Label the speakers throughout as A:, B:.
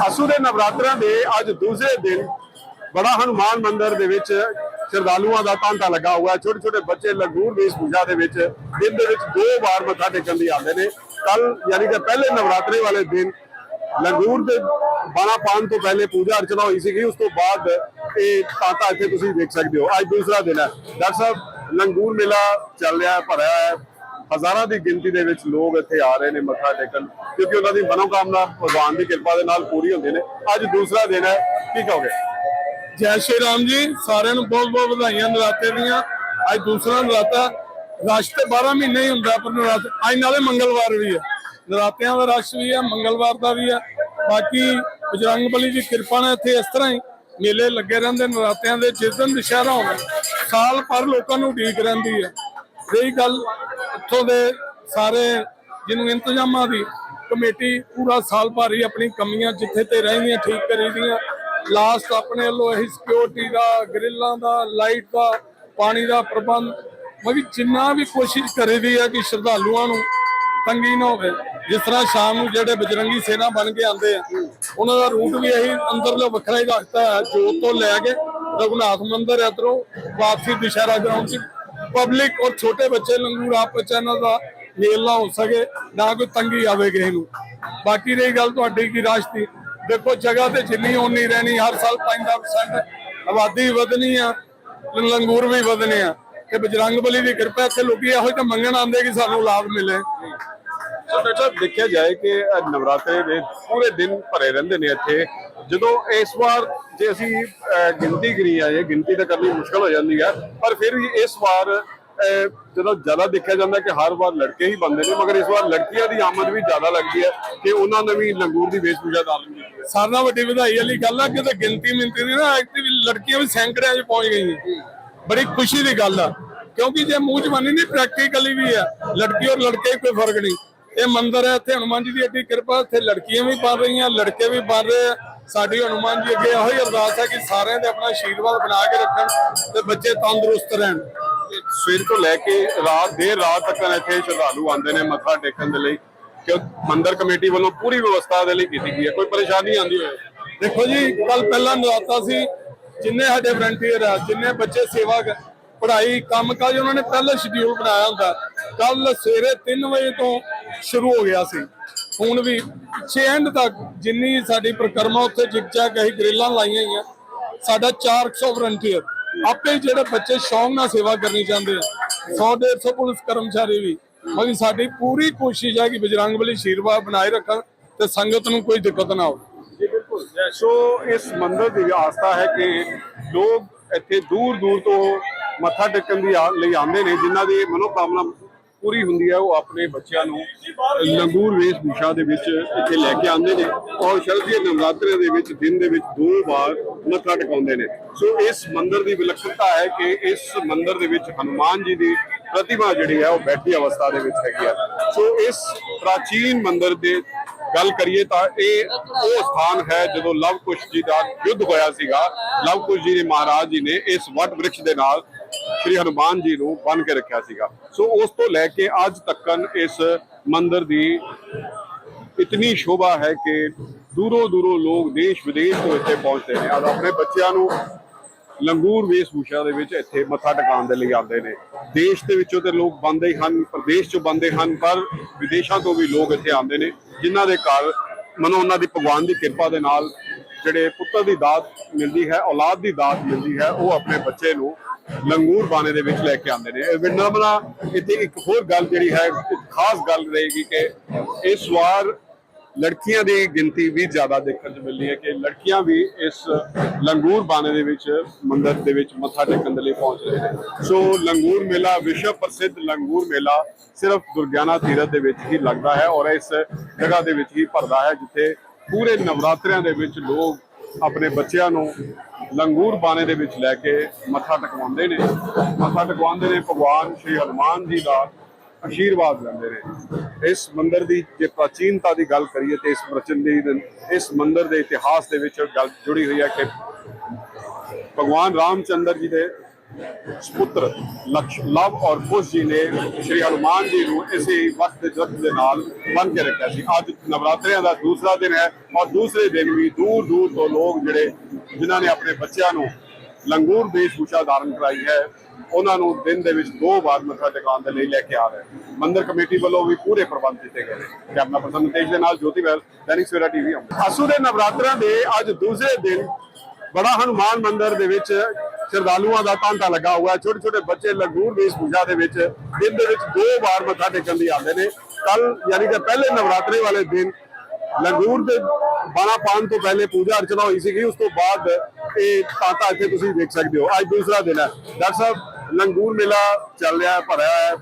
A: ਆਸੂ ਦੇ ਨਵਰਾਤਰਿਆਂ ਦੇ ਅੱਜ ਦੂਸਰੇ ਦਿਨ ਬੜਾ ਹਨੂਮਾਨ ਮੰਦਿਰ ਦੇ ਵਿੱਚ ਸ਼ਰਧਾਲੂਆਂ ਦਾ ਤਾਂਤਾ ਲੱਗਾ ਹੋਇਆ ਛੋਟੇ ਛੋਟੇ ਬੱਚੇ ਲੰਗੂਰ ਵੇਸ਼ ਪੂਜਾ ਦੇ ਵਿੱਚ ਦਿਨ ਦੇ ਵਿੱਚ ਦੋ ਵਾਰ ਮੱਥਾ ਟੇਕਣ ਲਈ ਆਉਂਦੇ ਨੇ। ਕੱਲ ਯਾਨੀ ਕਿ ਪਹਿਲੇ ਨਵਰਾਤਰੇ ਵਾਲੇ ਦਿਨ ਲੰਗੂਰ ਦੇ ਬਾਣਾ ਪਾਣ ਤੋਂ ਪਹਿਲੇ ਪੂਜਾ ਅਰਚਨਾ ਹੋਈ ਸੀਗੀ। ਉਸ ਤੋਂ ਬਾਅਦ ਇਹ ਤਾਂਤਾ ਇੱਥੇ ਤੁਸੀਂ ਦੇਖ ਸਕਦੇ ਹੋ। ਅੱਜ ਦੂਸਰਾ ਦਿਨ ਹੈ। ਡਾਕਟਰ ਸਾਹਿਬ, ਲੰਗੂਰ ਮੇਲਾ ਚੱਲ ਰਿਹਾ, ਭਰਿਆ ਹੈ। ਹਜ਼ਾਰਾਂ ਦੀ ਗਿਣਤੀ ਦੇ ਵਿੱਚ ਲੋਕ ਇੱਥੇ ਆ ਰਹੇ ਨੇ ਮੱਥਾ ਟੇਕਣ, ਕਿਉਂਕਿ ਉਹਨਾਂ ਦੀ ਮਨੋਕਾਮਨਾ ਭਗਵਾਨ ਦੀ ਕਿਰਪਾ ਦੇ ਨਾਲ ਪੂਰੀ ਹੁੰਦੀ ਨੇ। ਅੱਜ ਦੂਸਰਾ ਦਿਨ ਹੈ, ਕੀ ਕਹੋਗੇ?
B: ਜੈ ਸ਼੍ਰੀ ਰਾਮ ਜੀ, ਸਾਰਿਆਂ ਨੂੰ ਬਹੁਤ ਬਹੁਤ ਵਧਾਈਆਂ ਨਰਾਤੇ ਦੀਆਂ। ਅੱਜ ਦੂਸਰਾ ਨਰਾਤਾ, ਰਸ਼ ਤੇ 12 ਮਹੀਨੇ ਹੀ ਹੁੰਦਾ ਪਰ ਨਰਾਤੇ, ਅੱਜ ਨਾਲੇ ਮੰਗਲਵਾਰ ਵੀ ਹੈ। ਨਰਾਤਿਆਂ ਦਾ ਰਸ਼ ਵੀ ਹੈ, ਮੰਗਲਵਾਰ ਦਾ ਵੀ ਹੈ। ਬਾਕੀ ਬਜਰੰਗ ਬਲੀ ਦੀ ਕਿਰਪਾ ਨਾਲ ਇੱਥੇ ਇਸ ਤਰ੍ਹਾਂ ਹੀ ਮੇਲੇ ਲੱਗੇ ਰਹਿੰਦੇ ਨਰਾਤਿਆਂ ਦੇ, ਜਿਸ ਦਿਨ ਦੁਸ਼ਹਿਰਾ ਹੋਵੇ, ਸਾਲ ਭਰ ਲੋਕਾਂ ਨੂੰ ਉਡੀਕ ਰਹਿੰਦੀ ਹੈ। ਰਹੀ ਗੱਲ ਇੱਥੋਂ ਦੇ ਸਾਰੇ ਜਿਹਨੂੰ ਇੰਤਜ਼ਾਮਾਂ ਦੀ ਕਮੇਟੀ ਪੂਰਾ ਸਾਲ ਭਰ ਹੀ ਆਪਣੀ ਕਮੀਆਂ ਜਿੱਥੇ ਤੇ ਰਹਿੰਦੀਆਂ, ਠੀਕ ਕਰੀਦੀਆਂ। ਲਾਸਟ ਆਪਣੇ ਵੱਲੋਂ ਇਹੀ ਸਿਕਿਉਰਿਟੀ ਦਾ, ਗ੍ਰਿਲਾਂ ਦਾ ਲਾਈਟ ਦਾ, ਪਾਣੀ ਦਾ ਪ੍ਰਬੰਧ। ਮਗੀ ਜਿੰਨਾ ਵੀ ਕੋਸ਼ਿਸ਼ ਕਰੀਦੀ ਹੈ ਕਿ ਸ਼ਰਧਾਲੂਆਂ ਨੂੰ ਤੰਗੀ ਨਾ ਹੋਵੇ, ਜਿਸ ਤਰ੍ਹਾਂ ਸ਼ਾਮ ਨੂੰ ਜਿਹੜੇ ਬਜਰੰਗੀ ਸੇਨਾ ਬਣ ਕੇ ਆਉਂਦੇ ਆ, ਉਹਨਾਂ ਦਾ ਰੂਟ ਵੀ ਇਹੀ ਅੰਦਰਲੇ ਵੱਖਰਾ ਹੀ ਰੱਖਤਾ ਹੈ, ਜੋਤ ਤੋਂ ਲੈ ਕੇ ਰਘੁਨਾਥ ਮੰਦਿਰ ਇਧਰੋਂ ਵਾਪਸੀ ਦੁਸ਼ਹਿਰਾ ਗਰਾਊਂਡ 'ਚ ਪਬਲਿਕ ਔਰ ਛੋਟੇ ਬੱਚੇ ਲੰਗੂਰ ਆਪਸ ਇਹਨਾਂ ਦਾ ਮੇਲ ਹੋ ਸਕੇ, ਨਾ ਕੋਈ ਤੰਗੀ ਆਵੇ ਕਿਸੇ ਨੂੰ। ਬਾਕੀ ਰਹੀ ਗੱਲ ਤੁਹਾਡੀ ਕੀ ਰਾਸ਼ਟੀ ਦੇਖੋ, ਜਗ੍ਹਾ ਤੇ ਜਿੰਨੀ ਓਨੀ ਰਹਿਣੀ, ਹਰ ਸਾਲ 5% ਆਬਾਦੀ ਵਧਣੀ ਆ, ਲੰਗੂਰ ਵੀ ਵਧਣੇ ਆ। ਤੇ ਬਜਰੰਗ ਬਲੀ ਦੀ ਕਿਰਪਾ ਇੱਥੇ ਲੋਕੀ ਇਹੋ ਜਿਹਾ ਮੰਗਣ ਆਉਂਦੇ ਕਿ ਸਾਨੂੰ ਲਾਭ ਮਿਲੇ।
A: ਸੋ ਡਾਕਟਰ ਦੇਖਿਆ ਜਾਏ ਕਿ ਨਵਰਾਤਰੇ ਦੇ ਪੂਰੇ ਦਿਨ ਭਰੇ ਰਹਿੰਦੇ ਨੇ ਇੱਥੇ। ਜਦੋਂ ਇਸ ਵਾਰ ਜੇ ਅਸੀਂ ਗਿਣਤੀ ਕਰੀ ਆਏ ਗਿਣਤੀ ਤਾਂ ਕਰਨੀ ਮੁਸ਼ਕਲ ਹੋ ਜਾਂਦੀ ਹੈ ਪਰ ਫਿਰ ਵੀ ਇਸ ਵਾਰ ਜਦੋਂ ਜ਼ਿਆਦਾ ਦੇਖਿਆ ਜਾਂਦਾ ਕਿ ਹਰ ਵਾਰ ਲੜਕੇ ਹੀ ਬੰਦੇ ਨੇ ਮਗਰ ਇਸ ਵਾਰ ਲੜਕੀਆਂ ਦੀ ਆਮਦ ਵੀ ਜ਼ਿਆਦਾ ਲੱਗਦੀ ਹੈ ਕਿ ਉਹਨਾਂ ਨੇ ਵੀ ਲੰਗੂਰ ਦੀ ਵੇਸ਼ਭੂਸ਼ਾ ਧਾਰਨ ਕੀਤੀ ਹੈ।
B: ਨਾਲੋਂ ਵੱਡੀ ਵਧਾਈ ਵਾਲੀ ਗੱਲ ਆ ਕਿ ਤੇ ਗਿਣਤੀ ਮਿੰਤੀ ਦੀ ਨਾ ਐਕਟਿਵ ਲੜਕੀਆਂ ਵੀ ਸੈਂਕੜਿਆਂ 'ਚ ਪਹੁੰਚ ਗਈਆਂ ਬੜੀ ਖੁਸ਼ੀ ਦੀ ਗੱਲ ਆ ਕਿਉਂਕਿ ਜੇ ਮੂੰਹ ਜ਼ਬਾਨੀ ਨਹੀਂ ਪ੍ਰੈਕਟੀਕਲੀ ਵੀ ਆ। ਲੜਕੀ ਔਰ ਲੜਕੇ ਕੋਈ ਫ਼ਰਕ ਨਹੀਂ। ਇਹ ਮੰਦਿਰ ਹੈ ਇੱਥੇ ਹਨੂਮਾਨ ਜੀ ਦੀ ਏਡੀ ਕਿਰਪਾ ਇੱਥੇ ਲੜਕੀਆਂ ਵੀ ਬਣ ਰਹੀਆਂ ਲੜਕੇ ਵੀ ਬਣ ਰਹੇ ਆ। ਸਾਡੀ ਹਨੂਮਾਨ ਜੀ ਅੱਗੇ ਇਹੋ ਹੀ ਅਰਦਾਸ ਹੈ ਕਿ ਸਾਰਿਆਂ ਦੇ ਆਪਣਾ ਆਸ਼ੀਰਵਾਦ ਬਣਾ ਕੇ ਰੱਖਣ ਤੇ ਬੱਚੇ ਤੰਦਰੁਸਤ ਰਹਿਣ।
A: ਸਵੇਰ ਤੋਂ ਲੈ ਕੇ ਰਾਤ ਦੇਰ ਰਾਤ ਤੱਕ ਇੱਥੇ ਸ਼ਰਧਾਲੂ ਆਉਂਦੇ ਨੇ ਮੱਥਾ ਟੇਕਣ ਦੇ ਲਈ ਕਿ ਮੰਦਿਰ ਕਮੇਟੀ ਵੱਲੋਂ ਪੂਰੀ ਵਿਵਸਥਾ ਦੇ ਲਈ ਕੀਤੀ ਗਈ ਹੈ। ਕੋਈ ਪਰੇਸ਼ਾਨੀ ਆਉਂਦੀ ਹੋਏ
B: ਦੇਖੋ ਜੀ ਕੱਲ ਪਹਿਲਾ ਨਰਾਤਾ ਸੀ ਜਿੰਨੇ ਸਾਡੇ ਵਲੰਟੀਅਰ ਆ ਜਿੰਨੇ ਬੱਚੇ ਸੇਵਾ ਪੜ੍ਹਾਈ ਕੰਮਕਾਜ ਉਹਨਾਂ ਨੇ ਪਹਿਲਾਂ ਸ਼ਡਿਊਲ ਬਣਾਇਆ ਹੁੰਦਾ। ਕੱਲ ਸਵੇਰੇ 3 ਵਜੇ ਤੋਂ ਸ਼ੁਰੂ ਹੋ ਗਿਆ ਸੀ। ਹੁਣ ਵੀ ਪਿੱਛੇ ਐਂਡ ਤੱਕ ਜਿੰਨੀ ਸਾਡੀ ਪ੍ਰਕਰਮਾ ਉੱਥੇ ਜਿਗਜਾ ਕਹੀ, ਗ੍ਰਿਲਾਂ ਲਾਈਆਂ ਹੋਈਆਂ। ਸਾਡਾ 400 ਵਲੰਟੀਅਰ ਆਪੇ ਜਿਹੜੇ ਬੱਚੇ ਸ਼ੌਂਕ ਨਾਲ ਸੇਵਾ ਕਰਨੀ ਚਾਹੁੰਦੇ ਆ 100 150 ਪੁਲਿਸ ਕਰਮਚਾਰੀ ਵੀ। ਮਗੀ ਸਾਡੀ ਪੂਰੀ ਕੋਸ਼ਿਸ਼ ਹੈ ਕਿ ਬਜਰੰਗ ਬਲੀ ਆਸ਼ੀਰਵਾਦ ਬਣਾਏ ਰੱਖਣ ਤੇ ਸੰਗਤ ਨੂੰ ਕੋਈ ਦਿੱਕਤ ਨਾ ਹੋਵੇ।
A: ਸੋ, ਇਸ ਮੰਦਿਰ ਦੀ ਆਸਥਾ ਹੈ ਕਿ ਲੋਕ ਇੱਥੇ ਦੂਰ ਦੂਰ ਤੋਂ ਮੱਥਾ ਟੇਕਣ ਦੀ ਆ- ਲਈ ਆਉਂਦੇ ਨੇ, ਜਿਨ੍ਹਾਂ ਦੀ ਮਨੋਕਾਮਨਾ ਪੂਰੀ ਹੁੰਦੀ ਹੈ ਉਹ ਆਪਣੇ ਬੱਚਿਆਂ ਨੂੰ ਲੰਗੂਰ ਵੇਸ਼ ਦੇ ਵਿੱਚ ਇੱਥੇ ਲੈ ਕੇ ਆਉਂਦੇ ਨੇ ਔਰ ਸ਼ਰਦੀय ਨਵਰਾਤਰੇ ਦੇ ਵਿੱਚ, ਦਿਨ ਦੇ ਵਿੱਚ ਦੋ ਵਾਰ ਮੱਥਾ ਟਿਕਾਉਂਦੇ ਨੇ। ਸੋ ਇਸ ਮੰਦਿਰ ਦੀ ਵਿਲੱਖਣਤਾ ਹੈ ਕਿ ਇਸ ਮੰਦਿਰ ਦੇ ਵਿੱਚ ਹਨੂਮਾਨ ਜੀ ਦੀ ਪ੍ਰਤਿਮਾ ਜਿਹੜੀ ਹੈ, ਉਹ ਬੈਠੀ ਅਵਸਥਾ ਦੇ ਵਿੱਚ ਹੈਗੀ ਹੈ ਸੋ ਇਸ ਪ੍ਰਾਚੀਨ ਮੰਦਿਰ ਦੇ ਗੱਲ ਕਰੀਏ ਤਾਂ ਇਹ ਉਹ ਸਥਾਨ ਹੈ ਜਦੋਂ ਲਵ ਕੁਸ਼ ਜੀ ਦਾ ਯੁੱਧ ਹੋਇਆ ਸੀਗਾ। ਲਵ ਕੁਸ਼ ਜੀ ਦੇ ਮਹਾਰਾਜ ਜੀ ਨੇ ਇਸ ਵਟ ਬ੍ਰਿਕਸ਼ ਦੇ ਨਾਲ ਸ੍ਰੀ ਹਨੂਮਾਨ ਜੀ ਨੂੰ ਬੰਨ ਕੇ ਰੱਖਿਆ ਸੀਗਾ। ਸੋ ਉਸ ਤੋਂ ਲੈ ਕੇ ਅੱਜ ਤੱਕਨ ਇਸ ਮੰਦਿਰ ਦੀ ਇਤਨੀ ਸ਼ੋਭਾ ਹੈ ਕਿ ਦੂਰੋਂ ਦੂਰੋਂ ਲੋਕ ਦੇਸ਼ ਵਿਦੇਸ਼ ਤੋਂ ਇੱਥੇ ਪਹੁੰਚਦੇ ਨੇ। ਔਰ ਆਪਣੇ ਬੱਚਿਆਂ ਨੂੰ ਲੰਗੂਰ ਵੇਸ਼ਭੂਸ਼ਾ ਦੇ ਵਿੱਚ ਇੱਥੇ ਮੱਥਾ ਟਿਕਾਉਣ ਦੇ ਲਈ ਆਉਂਦੇ ਨੇ। ਦੇਸ਼ ਦੇ ਵਿੱਚੋਂ ਤੇ ਲੋਕ ਬੰਦੇ ਹੀ ਹਨ, ਪ੍ਰਦੇਸ਼ ਚੋਂ ਬੰਦੇ ਹਨ, ਪਰ ਵਿਦੇਸ਼ਾਂ ਤੋਂ ਵੀ ਲੋਕ ਇੱਥੇ ਆਉਂਦੇ ਨੇ, ਜਿਨ੍ਹਾਂ ਦੇ ਘਰ ਮਨੋਂ ਉਹਨਾਂ ਦੀ ਭਗਵਾਨ ਦੀ ਕਿਰਪਾ ਦੇ ਨਾਲ ਜਿਹੜੇ ਪੁੱਤਰ ਦੀ ਦਾਤ ਮਿਲਦੀ ਹੈ, ਔਲਾਦ ਦੀ ਦਾਤ ਮਿਲਦੀ ਹੈ, ਉਹ ਆਪਣੇ ਬੱਚੇ ਨੂੰ ਲੰਗੂਰ ਬਾਣੇ ਦੇ ਵਿੱਚ ਲੈ ਕੇ ਆਉਂਦੇ ਨੇ। ਇਹ ਇੱਥੇ ਇੱਕ ਹੋਰ ਗੱਲ ਜਿਹੜੀ ਹੈ ਖਾਸ ਗੱਲ ਰਹੇਗੀ ਕਿ ਇਸ ਵਾਰ ਲੜਕੀਆਂ ਦੀ ਗਿਣਤੀ ਵੀ ਜ਼ਿਆਦਾ ਦੇਖਣ ਨੂੰ ਮਿਲਦੀ ਹੈ ਕਿ ਲੜਕੀਆਂ ਵੀ ਇਸ ਲੰਗੂਰ ਬਾਣੇ ਦੇ ਵਿੱਚ, ਮੰਦਿਰ ਦੇ ਵਿੱਚ ਮੱਥਾ ਟੇਕਣ ਦੇ ਲਈ ਪਹੁੰਚ ਰਹੇ ਨੇ। ਸੋ ਲੰਗੂਰ ਮੇਲਾ ਵਿਸ਼ਵ ਪ੍ਰਸਿੱਧ ਲੰਗੂਰ ਮੇਲਾ ਸਿਰਫ ਦੁਰਗਿਆਨਾ ਤੀਰਥ ਦੇ ਵਿੱਚ ਹੀ ਲੱਗਦਾ ਹੈ ਔਰ ਇਸ ਜਗ੍ਹਾ ਦੇ ਵਿੱਚ ਹੀ ਭਰਦਾ ਹੈ, ਜਿੱਥੇ ਪੂਰੇ ਨਵਰਾਤਰਿਆਂ ਦੇ ਵਿੱਚ ਲੋਕ ਆਪਣੇ ਬੱਚਿਆਂ ਨੂੰ ਲੰਗੂਰ ਬਾਣੇ ਦੇ ਵਿੱਚ ਲੈ ਕੇ ਮੱਥਾ ਟਿਕਵਾਉਂਦੇ ਨੇ। ਮੱਥਾ ਟਿਕਵਾਉਂਦੇ ਨੇ, ਭਗਵਾਨ ਸ਼੍ਰੀ ਹਨੂਮਾਨ ਜੀ ਦਾ ਆਸ਼ੀਰਵਾਦ ਲੈਂਦੇ ਨੇ। ਇਸ ਮੰਦਿਰ ਦੀ ਜੇ ਪ੍ਰਾਚੀਨਤਾ ਦੀ ਗੱਲ ਕਰੀਏ ਤੇ ਇਸ ਪ੍ਰਚਨ ਦੀ ਇਸ ਮੰਦਿਰ ਦੇ ਇਤਿਹਾਸ ਦੇ ਵਿੱਚ ਗੱਲ ਜੁੜੀ ਹੋਈ ਹੈ ਕਿ ਭਗਵਾਨ ਰਾਮਚੰਦਰ ਜੀ ਦੇ ਸੁਪੁੱਤਰ ਲਕਸ਼ ਲਵ ਔਰ ਕੁਸ਼ ਜੀ ਨੇ ਸ਼੍ਰੀ ਹਨੂਮਾਨ ਜੀ ਨੂੰ ਇਸੇ ਵਕਤ ਜਗਤ ਦੇ ਨਾਲ ਬੰਨ ਕੇ ਰੱਖਿਆ ਸੀ। ਅੱਜ ਨਵਰਾਤਰਿਆਂ ਦਾ ਦੂਸਰਾ ਦਿਨ ਹੈ ਔਰ ਦੂਸਰੇ ਦਿਨ ਵੀ ਦੂਰ ਦੂਰ ਤੋਂ ਲੋਕ ਜਿਹੜੇ ਜਿਨ੍ਹਾਂ ਨੇ ਆਪਣੇ ਬੱਚਿਆਂ ਨੂੰ ਲੰਗੂਰ ਵੇਸ਼ਭੂਸ਼ਾ ਧਾਰਨ ਕਰਾਈ ਹੈ, ਉਹਨਾਂ ਨੂੰ ਦਿਨ ਦੇ ਵਿੱਚ ਦੋ ਵਾਰ ਮੱਥਾ ਟਿਕਾਉਣ ਦੇ ਲਈ ਲੈ ਕੇ ਆ ਰਹੇ ਹਨ। ਮੰਦਿਰ ਕਮੇਟੀ ਵੱਲੋਂ ਵੀ ਪੂਰੇ ਪ੍ਰਬੰਧ ਕੀਤੇ ਗਏ ਨੇ। ਕੈਮਰਾ ਪਰਸਨ ਤੇਜ ਦੇ ਨਾਲ ਜੋਤੀ ਬੈਲ ਦੈਨਿਕ ਸਵੇਰਾ ਟੀਵੀ ਅਸੂ ਦੇ ਨਵਰਾਤਰਿਆਂ ਦੇ ਅੱਜ ਦੂਸਰੇ ਦਿਨ ਬੜਾ ਹਨੂਮਾਨ ਮੰਦਿਰ ਦੇ ਵਿੱਚ ਸ਼ਰਧਾਲੂਆਂ ਦਾ ਤਾਂਤਾ ਲੱਗਾ ਹੋਇਆ ਛੋਟੇ ਛੋਟੇ ਬੱਚੇ ਲੰਗੂਰ ਵੇਸ਼ ਪੂਜਾ ਦੇ ਵਿੱਚ, ਦਿਨ ਦੇ ਵਿੱਚ ਦੋ ਵਾਰ ਮੱਥਾ ਟੇਕਣ ਲਈ ਆਉਂਦੇ ਨੇ। ਕੱਲ ਯਾਨੀ ਕਿ ਪਹਿਲੇ ਨਵਰਾਤਰੇ ਵਾਲੇ ਦਿਨ ਲੰਗੂਰ ਦੇ ਬਾਣਾ ਪਾਣ ਤੋਂ ਪਹਿਲੇ ਪੂਜਾ ਅਰਚਨਾ ਹੋਈ ਸੀਗੀ। ਉਸ ਤੋਂ ਬਾਅਦ ਇਹ ਤਾਂਤਾ ਇੱਥੇ ਤੁਸੀਂ ਦੇਖ ਸਕਦੇ ਹੋ। ਅੱਜ ਦੂਸਰਾ ਦਿਨ ਹੈ। ਡਾਕਟਰ ਸਾਹਿਬ, ਲੰਗੂਰ ਮੇਲਾ ਚੱਲ ਰਿਹਾ ਹੈ, ਭਰਿਆ ਹੈ।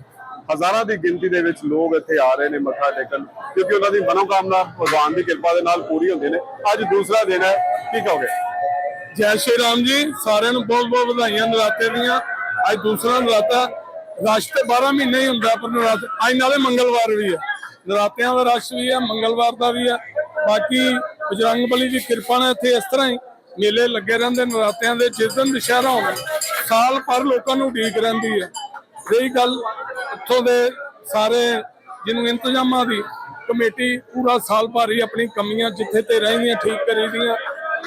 A: ਹਜ਼ਾਰਾਂ ਦੀ ਗਿਣਤੀ ਦੇ ਵਿੱਚ ਲੋਕ ਇੱਥੇ ਆ ਰਹੇ ਨੇ ਮੱਥਾ ਟੇਕਣ, ਕਿਉਂਕਿ ਉਹਨਾਂ ਦੀ ਮਨੋਕਾਮਨਾ ਭਗਵਾਨ ਦੀ ਕਿਰਪਾ ਦੇ ਨਾਲ ਪੂਰੀ ਹੁੰਦੀ ਨੇ। ਅੱਜ ਦੂਸਰਾ ਦਿਨ ਹੈ। ਕੀ ਕਹੋਗੇ?
B: ਜੈ ਸ਼੍ਰੀ ਰਾਮ ਜੀ, ਸਾਰਿਆਂ ਨੂੰ ਬਹੁਤ ਬਹੁਤ ਵਧਾਈਆਂ ਨਰਾਤੇ ਦੀਆਂ। ਅੱਜ ਦੂਸਰਾ ਨਰਾਤਾ, ਰਸ਼ ਤੇ 12 ਮਹੀਨੇ ਹੀ ਹੁੰਦਾ ਪਰ ਨਰਾਤੇ, ਅੱਜ ਨਾਲੇ ਮੰਗਲਵਾਰ ਵੀ ਹੈ। ਨਰਾਤਿਆਂ ਦਾ ਰਸ਼ ਵੀ ਹੈ, ਮੰਗਲਵਾਰ ਦਾ ਵੀ ਹੈ। ਬਾਕੀ ਬਜਰੰਗ ਬਲੀ ਦੀ ਕਿਰਪਾ ਨਾਲ ਇੱਥੇ ਇਸ ਤਰ੍ਹਾਂ ਹੀ ਮੇਲੇ ਲੱਗੇ ਰਹਿੰਦੇ ਨਰਾਤਿਆਂ ਦੇ, ਜਿਸ ਦਿਨ ਦੁਸ਼ਹਿਰਾ ਹੋਵੇ, ਸਾਲ ਭਰ ਲੋਕਾਂ ਨੂੰ ਉਡੀਕ ਰਹਿੰਦੀ ਹੈ। ਰਹੀ ਗੱਲ ਇੱਥੋਂ ਦੇ ਸਾਰੇ ਜਿਹਨੂੰ ਇੰਤਜ਼ਾਮਾਂ ਦੀ, ਕਮੇਟੀ ਪੂਰਾ ਸਾਲ ਭਰ ਹੀ ਆਪਣੀ ਕਮੀਆਂ ਜਿੱਥੇ ਤੇ ਰਹਿੰਦੀਆਂ, ਠੀਕ ਕਰੀਦੀਆਂ।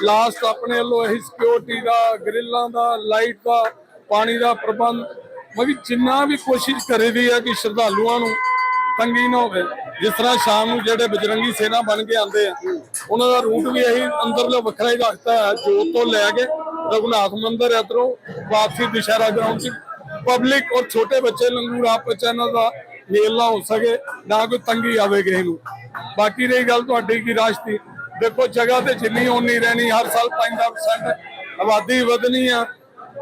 B: ਲਾਸਟ ਆਪਣੇ ਵੱਲੋਂ ਇਹੀ ਸਿਕਿਉਰਿਟੀ ਦਾ, ਗ੍ਰਿਲਾਂ ਦਾ ਲਾਈਟ ਦਾ, ਪਾਣੀ ਦਾ ਪ੍ਰਬੰਧ। ਮਗੀ ਜਿੰਨਾ ਵੀ ਕੋਸ਼ਿਸ਼ ਕਰੀਦੀ ਹੈ ਕਿ ਸ਼ਰਧਾਲੂਆਂ ਨੂੰ ਤੰਗੀ ਨਾ ਹੋਵੇ, ਜਿਸ ਤਰ੍ਹਾਂ ਸ਼ਾਮ ਨੂੰ ਜਿਹੜੇ ਬਜਰੰਗੀ ਸੇਨਾ ਬਣ ਕੇ ਆਉਂਦੇ ਆ, ਉਹਨਾਂ ਦਾ ਰੂਟ ਵੀ ਇਹੀ ਅੰਦਰਲੇ ਵੱਖਰਾ ਹੀ ਰੱਖਤਾ ਹੈ, ਜੋਤ ਤੋਂ ਲੈ ਕੇ ਰਘੁਨਾਥ ਮੰਦਿਰ ਇਧਰੋਂ, ਵਾਪਸੀ ਦੁਸ਼ਹਿਰਾ ਗਰਾਊਂਡ 'ਚ ਪਬਲਿਕ ਔਰ ਛੋਟੇ ਬੱਚੇ ਲੰਗੂਰ ਆਪਸ ਚ ਦਾ ਮੇਲ ਨਾ ਹੋ ਸਕੇ, ਨਾ ਕੋਈ ਤੰਗੀ ਆਵੇ ਕਿਸੇ ਨੂੰ। ਬਾਕੀ ਰਹੀ ਗੱਲ ਤੁਹਾਡੀ ਕੀ ਰਾਸ਼ਟੀ ਦੇਖੋ ਜਗ੍ਹਾ ਤੇ ਜਿੰਨੀ ਓਨੀ ਰਹਿਣੀ, ਹਰ ਸਾਲ 5% ਆਬਾਦੀ ਵਧਣੀ ਆ,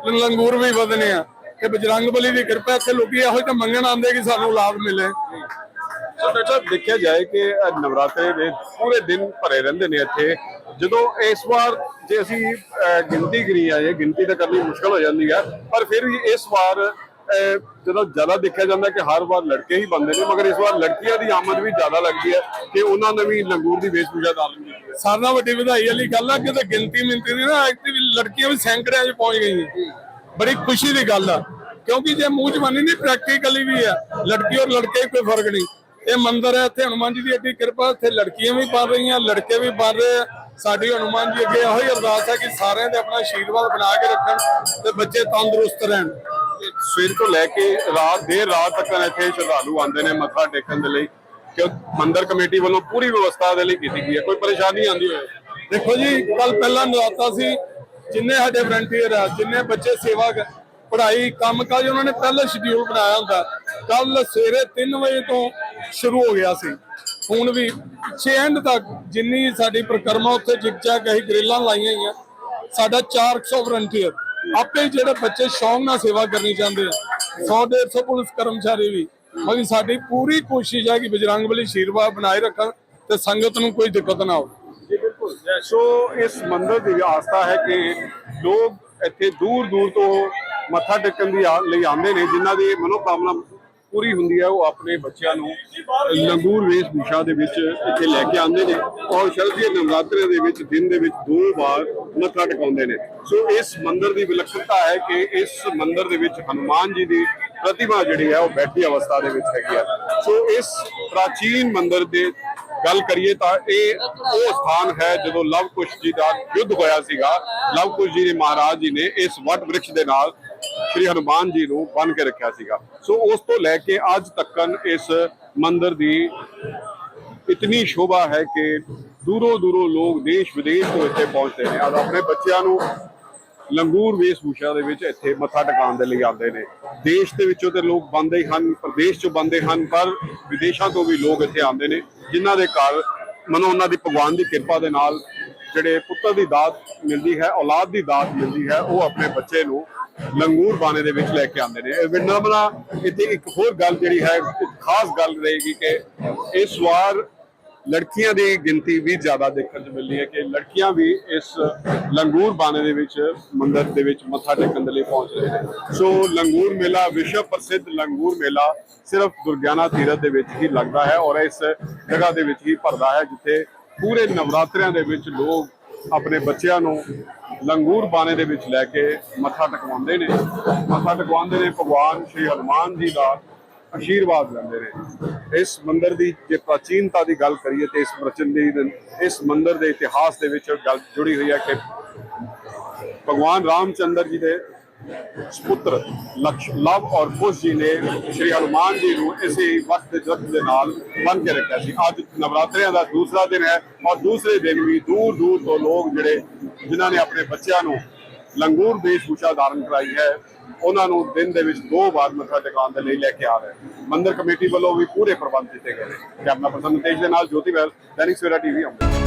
B: ਲੰਗੂਰ ਵੀ ਵਧਣੇ ਆ। ਤੇ ਬਜਰੰਗ ਬਲੀ ਦੀ ਕਿਰਪਾ ਇੱਥੇ ਲੋਕੀ ਇਹੋ ਜਿਹਾ ਮੰਗਣ ਆਉਂਦੇ ਕਿ ਸਾਨੂੰ ਲਾਭ ਮਿਲੇ।
A: ਸੋ ਡਾਕਟਰ ਦੇਖਿਆ ਜਾਏ ਕਿ ਨਵਰਾਤਰੇ ਦੇ ਪੂਰੇ ਦਿਨ ਭਰੇ ਰਹਿੰਦੇ ਨੇ ਇੱਥੇ। ਜਦੋਂ ਇਸ ਵਾਰ ਜੇ ਅਸੀਂ ਗਿਣਤੀ ਕਰੀ ਆਏ ਗਿਣਤੀ ਤਾਂ ਕਰਨੀ ਮੁਸ਼ਕਲ ਹੋ ਜਾਂਦੀ ਹੈ ਪਰ ਫਿਰ ਵੀ ਇਸ ਵਾਰ ਜਦੋਂ ਜ਼ਿਆਦਾ ਦੇਖਿਆ ਜਾਂਦਾ ਕਿ ਹਰ ਵਾਰ ਲੜਕੇ ਹੀ ਬੰਦੇ ਨੇ ਮਗਰ ਇਸ ਵਾਰ ਲੜਕੀਆਂ ਦੀ ਆਮਦ ਵੀ ਜ਼ਿਆਦਾ ਲੱਗਦੀ ਹੈ ਕਿ ਉਹਨਾਂ ਨੇ ਵੀ ਲੰਗੂਰ ਦੀ ਵੇਸ਼ਭੂਸ਼ਾ ਧਾਰਨ ਕੀਤੀ ਹੈ।
B: ਸਾਰਿਆਂ ਵੱਡੀ ਵਧਾਈ ਵਾਲੀ ਗੱਲ ਆ ਕਿ ਤੇ ਗਿਣਤੀ ਮਿੰਤੀ ਦੀ ਨਾ ਐਕਟਿਵ ਲੜਕੀਆਂ ਵੀ ਸੈਂਕੜਿਆਂ 'ਚ ਪਹੁੰਚ ਗਈਆਂ ਬੜੀ ਖੁਸ਼ੀ ਦੀ ਗੱਲ ਆ ਕਿਉਂਕਿ ਜੇ ਮੂੰਹ ਜ਼ਬਾਨੀ ਨਹੀਂ ਪ੍ਰੈਕਟੀਕਲੀ ਵੀ ਆ। ਲੜਕੀ ਔਰ ਲੜਕੇ ਕੋਈ ਫ਼ਰਕ ਨਹੀਂ। ਇਹ ਮੰਦਿਰ ਹੈ ਇੱਥੇ ਹਨੂਮਾਨ ਜੀ ਦੀ ਐਡੀ ਕਿਰਪਾ ਇੱਥੇ ਲੜਕੀਆਂ ਵੀ ਬਣ ਰਹੀਆਂ ਲੜਕੇ ਵੀ ਬਣ ਰਹੇ ਆ। ਸਾਡੀ ਹਨੂਮਾਨ ਜੀ ਅੱਗੇ ਇਹੋ ਹੀ ਅਰਦਾਸ ਹੈ ਕਿ ਸਾਰਿਆਂ ਦੇ ਆਪਣਾ ਆਸ਼ੀਰਵਾਦ ਬਣਾ ਕੇ ਰੱਖਣ ਤੇ ਬੱਚੇ ਤੰਦਰੁਸਤ ਰਹਿਣ।
A: ਸਵੇਰ ਤੋਂ ਲੈ ਕੇ ਰਾਤ, ਦੇਰ ਰਾਤ ਤੱਕ ਇੱਥੇ ਸ਼ਰਧਾਲੂ ਆਉਂਦੇ ਨੇ ਮੱਥਾ ਟੇਕਣ ਦੇ ਲਈ ਕਿ ਮੰਦਰ ਕਮੇਟੀ ਵੱਲੋਂ ਪੂਰੀ ਵਿਵਸਥਾ ਦੇ ਲਈ ਕੀਤੀ ਗਈ ਹੈ? ਕੋਈ ਪਰੇਸ਼ਾਨੀ ਆਉਂਦੀ ਹੋਵੇ?
B: ਦੇਖੋ ਜੀ ਕੱਲ ਪਹਿਲਾ ਨਰਾਤਾ ਸੀ, ਜਿੰਨੇ ਸਾਡੇ ਵਲੰਟੀਅਰ ਆ, ਜਿੰਨੇ ਬੱਚੇ ਸੇਵਾ ਪੜ੍ਹਾਈ ਕੰਮ ਕਾਜ ਉਹਨਾਂ ਨੇ ਪਹਿਲਾਂ ਸ਼ਡਿਊਲ ਬਣਾਇਆ ਹੁੰਦਾ। ਕੱਲ ਸਵੇਰੇ 3 ਵਜੇ ਤੋਂ ਸ਼ੁਰੂ ਹੋ ਗਿਆ ਸੀ। ਹੁਣ ਵੀ ਪਿੱਛੇ ਐਂਡ ਤੱਕ ਜਿੰਨੀ ਸਾਡੀ ਪ੍ਰਕਰਮਾ ਉੱਥੇ ਜਿਗ ਜਾਗ ਅਸੀਂ ਗ੍ਰਿਲਾਂ ਲਾਈਆਂ ਹੋਈਆਂ। ਸਾਡਾ 400 ਵਲੰਟੀਅਰ ਆਪੇ ਜਿਹੜੇ ਬੱਚੇ ਸ਼ੌਂਕ ਨਾਲ ਸੇਵਾ ਕਰਨੀ ਚਾਹੁੰਦੇ ਆ 100 150 ਪੁਲਿਸ ਕਰਮਚਾਰੀ ਵੀ। ਮਗੀ ਸਾਡੀ ਪੂਰੀ ਕੋਸ਼ਿਸ਼ ਹੈ ਕਿ ਬਜਰੰਗ ਬਲੀ ਆਸ਼ੀਰਵਾਦ ਬਣਾਏ ਰੱਖਣ ਤੇ ਸੰਗਤ ਨੂੰ ਕੋਈ ਦਿੱਕਤ ਨਾ ਹੋਵੇ।
A: ਸੋ ਇਸ ਮੰਦਿਰ ਦੀ ਆਸਥਾ ਹੈ ਕਿ ਲੋਕ ਇੱਥੇ ਦੂਰ ਦੂਰ ਤੋਂ ਮੱਥਾ ਟੇਕਣ ਦੀ ਲਈ ਆਉਂਦੇ ਨੇ, ਜਿਨ੍ਹਾਂ ਦੀ ਮਨੋਕਾਮਨਾ ਪੂਰੀ ਹੁੰਦੀ ਹੈ ਉਹ ਆਪਣੇ ਬੱਚਿਆਂ ਨੂੰ ਲੰਗੂਰ ਵੇਸ਼ ਦੇ ਵਿੱਚ ਇੱਥੇ ਲੈ ਕੇ ਆਉਂਦੇ ਨੇ ਔਰ ਸ਼ਰਦੀय ਨਵਰਾਤਰੇ ਦੇ ਵਿੱਚ, ਦਿਨ ਦੇ ਵਿੱਚ ਦੋ ਵਾਰ ਮੱਥਾ ਟਿਕਾਉਂਦੇ ਨੇ। ਸੋ ਇਸ ਮੰਦਿਰ ਦੀ ਵਿਲੱਖਣਤਾ ਹੈ ਕਿ ਇਸ ਮੰਦਿਰ ਦੇ ਵਿੱਚ ਹਨੂਮਾਨ ਜੀ ਦੀ ਪ੍ਰਤਿਮਾ ਜਿਹੜੀ ਹੈ, ਉਹ ਬੈਠੀ ਅਵਸਥਾ ਦੇ ਵਿੱਚ ਹੈਗੀ ਹੈ ਸੋ ਇਸ ਪ੍ਰਾਚੀਨ ਮੰਦਿਰ ਦੇ ਗੱਲ ਕਰੀਏ ਤਾਂ ਇਹ ਉਹ ਸਥਾਨ ਹੈ ਜਦੋਂ ਲਵ ਕੁਸ਼ ਜੀ ਦਾ ਯੁੱਧ ਹੋਇਆ ਸੀਗਾ। ਲਵ ਕੁਸ਼ ਜੀ ਦੇ ਮਹਾਰਾਜ ਜੀ ਨੇ ਇਸ ਵਟ ਬ੍ਰਿਕਸ਼ ਦੇ ਨਾਲ ਸ੍ਰੀ ਹਨੂਮਾਨ ਜੀ ਨੂੰ ਬੰਨ ਕੇ ਰੱਖਿਆ ਸੀਗਾ। ਸੋ ਉਸ ਤੋਂ ਲੈ ਕੇ ਅੱਜ ਤੱਕਨ ਇਸ ਮੰਦਿਰ ਦੀ ਇਤਨੀ ਸ਼ੋਭਾ ਹੈ ਕਿ ਦੂਰੋਂ ਦੂਰੋਂ ਲੋਕ ਦੇਸ਼ ਵਿਦੇਸ਼ ਤੋਂ ਇੱਥੇ ਪਹੁੰਚਦੇ ਨੇ। ਔਰ ਆਪਣੇ ਬੱਚਿਆਂ ਨੂੰ ਲੰਗੂਰ ਵੇਸ਼ਭੂਸ਼ਾ ਦੇ ਵਿੱਚ ਇੱਥੇ ਮੱਥਾ ਟਿਕਾਉਣ ਦੇ ਲਈ ਆਉਂਦੇ ਨੇ। ਦੇਸ਼ ਦੇ ਵਿੱਚੋਂ ਤੇ ਲੋਕ ਬੰਦੇ ਹੀ ਹਨ, ਪ੍ਰਦੇਸ਼ ਚੋਂ ਬੰਦੇ ਹਨ, ਪਰ ਵਿਦੇਸ਼ਾਂ ਤੋਂ ਵੀ ਲੋਕ ਇੱਥੇ ਆਉਂਦੇ ਨੇ, ਜਿਨ੍ਹਾਂ ਦੇ ਘਰ ਮਨੋਂ ਉਹਨਾਂ ਦੀ ਭਗਵਾਨ ਦੀ ਕਿਰਪਾ ਦੇ ਨਾਲ ਜਿਹੜੇ ਪੁੱਤਰ ਦੀ ਦਾਤ ਮਿਲਦੀ ਹੈ, ਔਲਾਦ ਦੀ ਦਾਤ ਮਿਲਦੀ ਹੈ, ਉਹ ਆਪਣੇ ਬੱਚੇ ਨੂੰ ਲੰਗੂਰ ਬਾਣੇ ਦੇ ਵਿੱਚ ਲੈ ਕੇ ਆਉਂਦੇ ਨੇ। ਇਹ ਵਿੰਡਮਨਾ ਇੱਥੇ ਇੱਕ ਹੋਰ ਗੱਲ ਜਿਹੜੀ ਹੈ ਖਾਸ ਗੱਲ ਰਹੇਗੀ ਕਿ ਇਸ ਵਾਰ ਲੜਕੀਆਂ ਦੀ ਗਿਣਤੀ ਵੀ ਜ਼ਿਆਦਾ ਦੇਖਣ ਨੂੰ ਮਿਲਦੀ ਹੈ ਕਿ ਲੜਕੀਆਂ ਵੀ ਇਸ ਲੰਗੂਰ ਬਾਣੇ ਦੇ ਵਿੱਚ, ਮੰਦਿਰ ਦੇ ਵਿੱਚ ਮੱਥਾ ਟੇਕਣ ਦੇ ਲਈ ਪਹੁੰਚ ਰਹੇ ਨੇ। ਸੋ ਲੰਗੂਰ ਮੇਲਾ ਵਿਸ਼ਵ ਪ੍ਰਸਿੱਧ ਲੰਗੂਰ ਮੇਲਾ ਸਿਰਫ ਦੁਰਗਿਆਨਾ ਤੀਰਥ ਦੇ ਵਿੱਚ ਹੀ ਲੱਗਦਾ ਹੈ ਔਰ ਇਸ ਜਗ੍ਹਾ ਦੇ ਵਿੱਚ ਹੀ ਭਰਦਾ ਹੈ, ਜਿੱਥੇ ਪੂਰੇ ਨਵਰਾਤਰਿਆਂ ਦੇ ਵਿੱਚ ਲੋਕ ਆਪਣੇ ਬੱਚਿਆਂ ਨੂੰ ਲੰਗੂਰ ਬਾਣੇ ਦੇ ਵਿੱਚ ਲੈ ਕੇ ਮੱਥਾ ਟਿਕਵਾਉਂਦੇ ਨੇ। ਮੱਥਾ ਟਿਕਵਾਉਂਦੇ ਨੇ, ਭਗਵਾਨ ਸ਼੍ਰੀ ਹਨੂਮਾਨ ਜੀ ਦਾ ਆਸ਼ੀਰਵਾਦ ਲੈਂਦੇ ਨੇ। ਇਸ ਮੰਦਿਰ ਦੀ ਜੇ ਪ੍ਰਾਚੀਨਤਾ ਦੀ ਗੱਲ ਕਰੀਏ ਤੇ ਇਸ ਪ੍ਰਚਨ ਦੀ ਇਸ ਮੰਦਿਰ ਦੇ ਇਤਿਹਾਸ ਦੇ ਵਿੱਚ ਗੱਲ ਜੁੜੀ ਹੋਈ ਹੈ ਕਿ ਭਗਵਾਨ ਰਾਮਚੰਦਰ ਜੀ ਦੇ ਸੁਪੁੱਤਰ ਲਕਸ਼ ਲਵ ਔਰ ਕੁਸ਼ ਜੀ ਨੇ ਸ਼੍ਰੀ ਹਨੂਮਾਨ ਜੀ ਨੂੰ ਇਸੇ ਵਕਤ ਜਤ ਦੇ ਨਾਲ ਬੰਨ ਕੇ ਰੱਖਿਆ ਸੀ। ਅੱਜ ਨਵਰਾਤਰਿਆਂ ਦਾ ਦੂਸਰਾ ਦਿਨ ਹੈ ਔਰ ਦੂਸਰੇ ਦਿਨ ਵੀ ਦੂਰ ਦੂਰ ਤੋਂ ਲੋਕ ਜਿਹੜੇ, ਜਿਨ੍ਹਾਂ ਨੇ ਆਪਣੇ ਬੱਚਿਆਂ ਨੂੰ ਲੰਗੂਰ ਵੇਸ਼ਭੂਸ਼ਾ ਧਾਰਨ ਕਰਾਈ ਹੈ, ਉਹਨਾਂ ਨੂੰ ਦਿਨ ਦੇ ਵਿੱਚ ਦੋ ਵਾਰ ਮੱਥਾ ਟਿਕਾਉਣ ਦੇ ਲਈ ਲੈ ਕੇ ਆ ਰਹੇ ਹਨ। ਮੰਦਿਰ ਕਮੇਟੀ ਵੱਲੋਂ ਵੀ ਪੂਰੇ ਪ੍ਰਬੰਧ ਕੀਤੇ ਗਏ ਨੇ। ਕੈਮਰਾ ਪਰਸਨ ਤੇਜ ਦੇ ਨਾਲ ਜੋਤੀ ਬੈਲ ਦੈਨਿਕ ਸਵੇਰਾ ਟੀਵੀ ਅੰਮ੍ਰਿਤਸਰ।